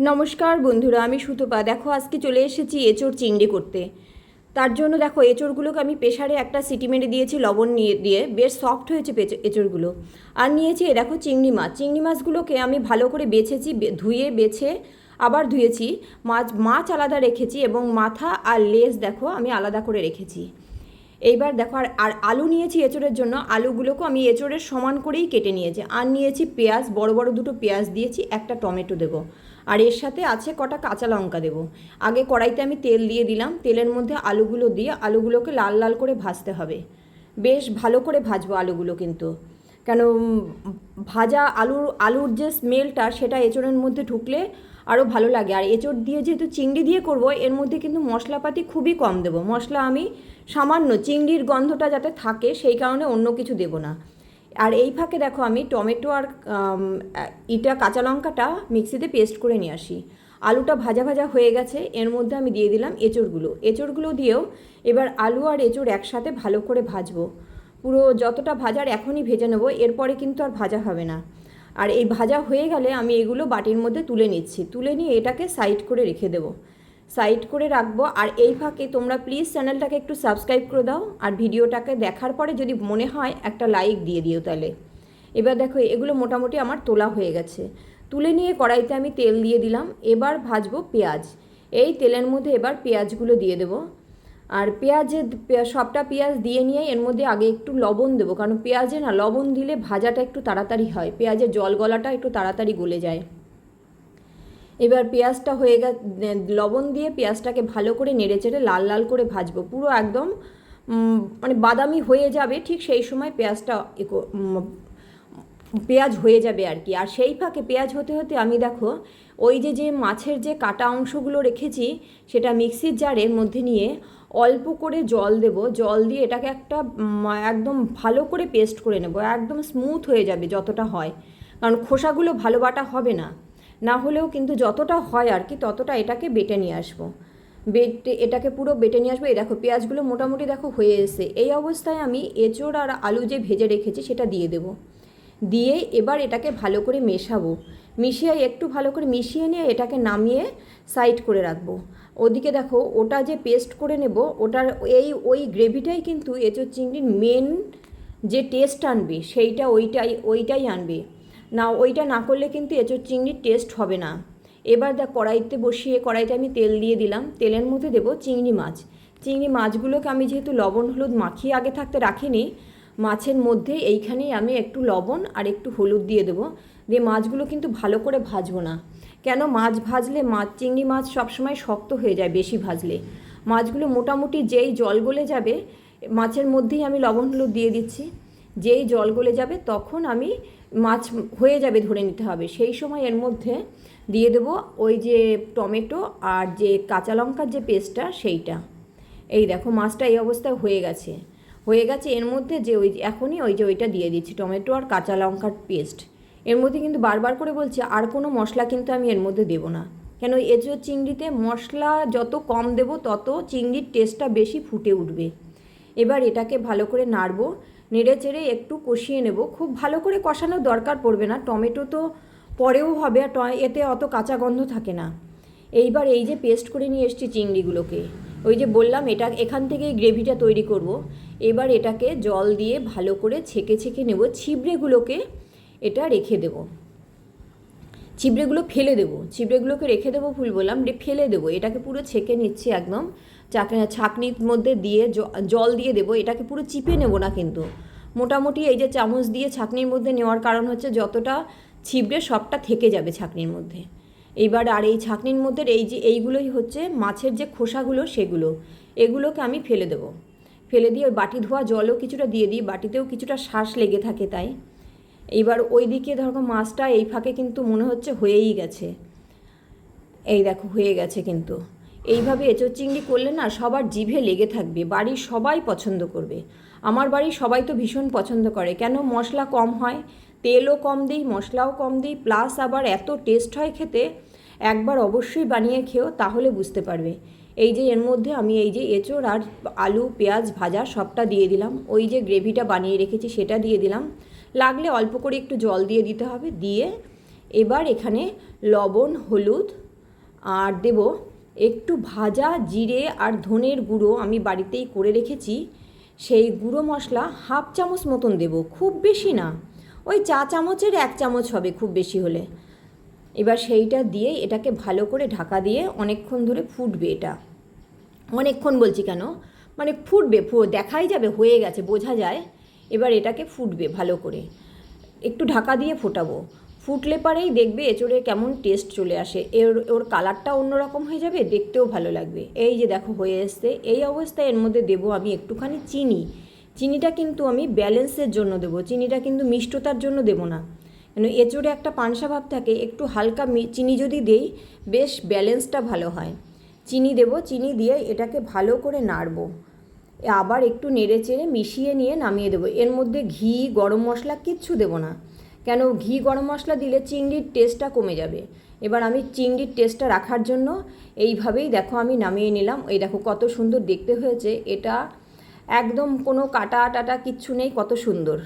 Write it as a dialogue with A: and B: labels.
A: নমস্কার বন্ধুরা, আমি সুতপা। দেখো, আজকে চলে এসেছি এঁচোড় চিংড়ি করতে। তার জন্য দেখো, এঁচোড়গুলোকে আমি প্রেশারে একটা সিটি মেরে দিয়েছি, লবণ নিয়ে, দিয়ে। বেশ সফট হয়েছে এঁচোড়গুলো। আর নিয়েছি এ দেখো চিংড়ি মাছ। চিংড়ি মাছগুলোকে আমি ভালো করে বেছেছি ধুয়ে, বেছে আবার ধুয়েছি। মাছ মাছ আলাদা রেখেছি এবং মাথা আর লেজ দেখো আমি আলাদা করে রেখেছি। এইবার দেখো, আর আর আলু নিয়েছি এঁচোড়ের জন্য। আলুগুলোকে আমি এঁচোড়ের সমান করেই কেটে নিয়েছি। আর নিয়েছি পেঁয়াজ, বড় বড় দুটো পেঁয়াজ দিয়েছি, একটা টমেটো দেবো। আর এর সাথে আছে কটা কাঁচা লঙ্কা দেবো। আগে কড়াইতে আমি তেল দিয়ে দিলাম। তেলের মধ্যে আলুগুলো দিয়ে আলুগুলোকে লাল লাল করে ভাজতে হবে। বেশ ভালো করে ভাজবো আলুগুলো কিন্তু। কেন ভাজা আলুর আলুর যে স্মেলটা সেটা এঁচোড়ের মধ্যে ঢুকলে আরও ভালো লাগে। আর এঁচোড় দিয়ে যেহেতু চিংড়ি দিয়ে করব, এর মধ্যে কিন্তু মশলাপাতি খুবই কম দেবো। মশলা আমি সামান্য চিংড়ির গন্ধটা যাতে থাকে, সেই কারণে অন্য কিছু দেবো না। আর এই ফাঁকে দেখো আমি টমেটো আর ইটা কাঁচা লঙ্কাটা মিক্সিতে পেস্ট করে নিয়ে আসি। আলুটা ভাজা ভাজা হয়ে গেছে, এর মধ্যে আমি দিয়ে দিলাম এঁচোড়গুলো। এঁচোড়গুলো দিয়েও এবার আলু আর এঁচোড় একসাথে ভালো করে ভাজবো। পুরো যতটা ভাজার এখনই ভেজে নেব, এরপরে কিন্তু আর ভাজা হবে না। আর এই ভাজা হয়ে গেলে আমি এগুলো বাটির মধ্যে তুলে নিচ্ছি। তুলে নিয়ে এটাকে সাইড করে রেখে দেবো। সাইড করে রাখব। আর এই ফাঁকে তোমরা প্লিজ চ্যানেলটাকে একটু সাবস্ক্রাইব করে দাও আর ভিডিওটাকে দেখার পরে যদি মনে হয় একটা লাইক দিয়ে দিও তাহলে। এবার দেখো, এগুলো মোটামুটি আমার তোলা হয়ে গেছে। তুলে নিয়ে কড়াইতে আমি তেল দিয়ে দিলাম। এবার ভাজবো পেঁয়াজ। এই তেলের মধ্যে এবার পেঁয়াজগুলো দিয়ে দেবো। আর পেঁয়াজে সবটা পেঁয়াজ দিয়ে নিয়ে এর মধ্যে আগে একটু লবণ দেবো। কারণ পেঁয়াজে না, লবণ দিলে ভাজাটা একটু তাড়াতাড়ি হয়। পেঁয়াজের জল গলাটা একটু তাড়াতাড়ি গলে যায়। এবার পেঁয়াজটা হয়ে গে লবণ দিয়ে পেঁয়াজটাকে ভালো করে নেড়ে চেড়ে লাল লাল করে ভাজবো। পুরো একদম মানে বাদামি হয়ে যাবে, ঠিক সেই সময় পেঁয়াজটা পেঁয়াজ হয়ে যাবে আর কি। আর সেই ফাঁকে পেঁয়াজ হতে হতে আমি দেখো, ওই যে যে মাছের যে কাটা অংশগুলো রেখেছি, সেটা মিক্সির জারের মধ্যে নিয়ে অল্প করে জল দেব। জল দিয়ে এটাকে একটা একদম ভালো করে পেস্ট করে নেব। একদম স্মুথ হয়ে যাবে যতটা হয়। কারণ খোসাগুলো ভালো বাটা হবে না। না হলেও কিন্তু যতটা হয় আর কি, ততটা এটাকে বেটে নিয়ে আসব। বেটে, এটাকে পুরো বেটে নিয়ে আসব। এই দেখো, পেঁয়াজগুলো মোটামুটি দেখো হয়ে এসে এই অবস্থায় আমি এঁচোড় আর আলু যে ভেজে রেখেছি সেটা দিয়ে দেবো। দিয়ে এবার এটাকে ভালো করে মেশাবো। মিশিয়ে একটু ভালো করে মিশিয়ে নিয়ে এটাকে নামিয়ে সাইড করে রাখব। ওদিকে দেখো, ওটা যে পেস্ট করে নেব, ওটার এই, ওই গ্রেভিটাই কিন্তু এঁচোড় চিংড়ির মেন যে টেস্ট আনবে, সেইটা ওইটাই ওইটাই আনবে। না, ওইটা না করলে কিন্তু এঁচোড় চিংড়ির টেস্ট হবে না। এবার দেখ, কড়াইতে বসিয়ে, কড়াইতে আমি তেল দিয়ে দিলাম। তেলের মধ্যে দেবো চিংড়ি মাছ। চিংড়ি মাছগুলোকে আমি যেহেতু লবণ, হলুদ মাখিয়ে আগে থাকতে রাখিনি, মাছের মধ্যে এইখানেই আমি একটু লবণ আর একটু হলুদ দিয়ে দেবো। দিয়ে মাছগুলো কিন্তু ভালো করে ভাজবো না। কেন? মাছ ভাজলে মাছ চিংড়ি মাছ সবসময় শক্ত হয়ে যায় বেশি ভাজলে। মাছগুলো মোটামুটি যেই জল গলে যাবে, মাছের মধ্যেই আমি লবণ, হলুদ দিয়ে দিচ্ছি। যেই জল গলে যাবে, তখন আমি মাছ হয়ে যাবে ধরে নিতে হবে। সেই সময় এর মধ্যে দিয়ে দেবো ওই যে টমেটো আর যে কাঁচা লঙ্কার যে পেস্টটা সেইটা। এই দেখো মাছটা এই অবস্থায় হয়ে গেছে। হয়ে গেছে এর মধ্যে যে ওই এখনই ওই যে ওইটা দিয়ে দিচ্ছি, টমেটো আর কাঁচা লঙ্কার পেস্ট। এর মধ্যে কিন্তু বারবার করে বলছি, আর কোনো মশলা কিন্তু আমি এর মধ্যে দেবো না। কেন এঁচোড় চিংড়িতে মশলা যত কম দেবো, তত চিংড়ির টেস্টটা বেশি ফুটে উঠবে। এবার এটাকে ভালো করে নাড়বো। নেড়ে চেড়ে একটু কষিয়ে নেব। খুব ভালো করে কষানোর দরকার পড়বে না। টমেটো তো পরেও হবে আর এতে অত কাঁচা গন্ধ থাকে না। এইবার এই যে পেস্ট করে নিয়ে এসছি চিংড়িগুলোকে, ওই যে বললাম এটা এখান থেকেই গ্রেভিটা তৈরি করব। এবার এটাকে জল দিয়ে ভালো করে ছেঁকে ছেঁকে নেব। ছিবড়েগুলোকে এটা রেখে দেবো। ছিবড়েগুলো ফেলে দেবো। ছিবড়েগুলোকে রেখে দেবো ভুল বললাম, রে ফেলে দেবো। এটাকে পুরো ছেঁকে নিচ্ছি একদম। চাক, ছাকনির মধ্যে দিয়ে জল দিয়ে দেবো। এটাকে পুরো চিপে নেব না কিন্তু। মোটামুটি এই যে চামচ দিয়ে ছাকনির মধ্যে নেওয়ার কারণ হচ্ছে যতটা ছিবড়ে সবটা থেকে যাবে ছাকনির মধ্যে। এইবার আর এই ছাকনির মধ্যে এই যে এইগুলোই হচ্ছে মাছের যে খোসাগুলো সেগুলো, এগুলোকে আমি ফেলে দেবো। ফেলে দিয়ে ওই বাটি ধোয়া জলও কিছুটা দিয়ে দিই, বাটিতেও কিছুটা শ্বাস লেগে থাকে তাই। এইবার ওইদিকে ধরো মাছটা এই ফাঁকে কিন্তু মনে হচ্ছে হয়েই গেছে। এই দেখো, হয়ে গেছে কিন্তু। এইভাবে এঁচোড় চিংড়ি করলে না সবার জিভে লেগে থাকবে, বাড়ির সবাই পছন্দ করবে। আমার বাড়ির সবাই তো ভীষণ পছন্দ করে। কেন মশলা কম হয়? তেলও কম দিই, মশলাও কম দিই প্লাস আবার এত টেস্ট হয় খেতে, একবার অবশ্যই বানিয়ে খেও, তাহলে বুঝতে পারবে। এই যে এর মধ্যে আমি এই যে এঁচোড় আর আলু, পেঁয়াজ, ভাজা সবটা দিয়ে দিলাম। ওই যে গ্রেভিটা বানিয়ে রেখেছি সেটা দিয়ে দিলাম। লাগলে অল্প করে একটু জল দিয়ে দিতে হবে। দিয়ে এবার এখানে লবণ, হলুদ আর দেব একটু ভাজা জিরে আর ধনের গুঁড়ো আমি বাড়িতেই করে রেখেছি। সেই গুঁড়ো মশলা হাফ চামচ মতন দেব, খুব বেশি না। ওই চা চামচের এক চামচ হবে খুব বেশি হলে। এবার সেইটা দিয়ে এটাকে ভালো করে ঢাকা দিয়ে অনেকক্ষণ ধরে ফুটবে এটা। অনেকক্ষণ বলছি কেন? মানে ফুটবে দেখাই যাবে, হয়ে গেছে, বোঝা যায়। এবার এটাকে ফুটবে ভালো করে। একটু ঢাকা দিয়ে ফোটাবো। ফুটলে পারেই দেখবে এঁচড়ে কেমন টেস্ট চলে আসে। এর, ওর কালারটা অন্যরকম হয়ে যাবে, দেখতেও ভালো লাগবে। এই যে দেখো হয়ে এসছে। এই অবস্থায় এর মধ্যে দেবো আমি একটুখানি চিনি। চিনিটা কিন্তু আমি ব্যালেন্সের জন্য দেবো। চিনিটা কিন্তু মিষ্টতার জন্য দেবো না। কেন এঁচড়ে একটা পানসা ভাব থাকে, একটু হালকা চিনি যদি দেই, বেশ ব্যালেন্সটা ভালো হয়। চিনি দেব, চিনি দিয়ে এটাকে ভালো করে নাড়বো। আবার একটু নেড়ে চেড়ে মিশিয়ে নিয়ে নামিয়ে দেবো। এর মধ্যে ঘি, গরম মশলা কিচ্ছু দেবো না। কেন? ঘি, গরম মশলা দিলে চিংড়ির টেস্টটা কমে যাবে। এবার আমি চিংড়ির টেস্টটা রাখার জন্য এইভাবেই দেখো আমি নামিয়ে নিলাম। এই দেখো কত সুন্দর দেখতে হয়েছে। এটা একদম কোনো কাটা টাটা কিচ্ছু নেই, কত সুন্দর।